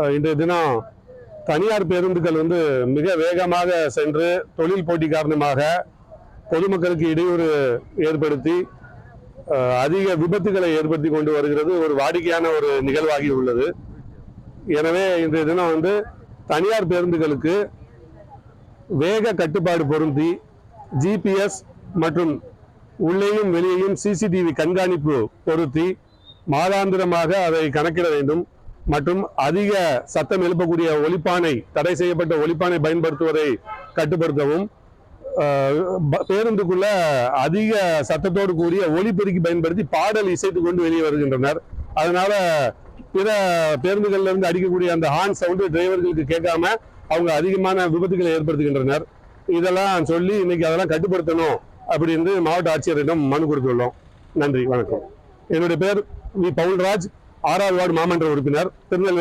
இன்றைய தினம் தனியார் பேருந்துகள் வந்து மிக வேகமாக சென்று தொழில் போட்டி காரணமாக பொதுமக்களுக்கு இடையூறு ஏற்படுத்தி அதிக விபத்துகளை ஏற்படுத்தி கொண்டு வருகிறது. ஒரு வாடிக்கையான ஒரு நிகழ்வாகி உள்ளது. எனவே இன்றைய தினம் வந்து தனியார் பேருந்துகளுக்கு வேக கட்டுப்பாடு பொருந்தி ஜிபிஎஸ் மற்றும் உள்ளேயும் வெளியேயும் சிசிடிவி கண்காணிப்பு பொருத்தி மாதாந்திரமாக அதை கணக்கிட வேண்டும். மற்றும் அதிக சத்தம் எழுப்பக்கூடிய ஒலிப்பானை தடை செய்யப்பட்ட ஒலிப்பானை பயன்படுத்துவதை கட்டுப்படுத்தவும் ப- பேருந்துக்குள்ள அதிக சத்தத்தோடு கூடிய ஒலிபெருக்கி பயன்படுத்தி பாடல் இசைத்து கொண்டு வெளியே வருகின்றனர். அதனால பிற பேருந்துகள்ல இருந்து அடிக்கக்கூடிய அந்த ஹார்ன் சவுண்டு டிரைவர்களுக்கு கேட்காம அவங்க அதிகமான விபத்துகளை ஏற்படுத்துகின்றனர். இதெல்லாம் சொல்லி இன்னைக்கு அதெல்லாம் கட்டுப்படுத்தணும் அப்படின்னு மாவட்ட ஆட்சியரிடம் மனு கொடுத்துள்ளோம். நன்றி வணக்கம். என்னுடைய பேர் வி. பவுல்ராஜ். ஆறாவது வார்டு மாமன்ற உறுப்பினர் திருநெல்வேலி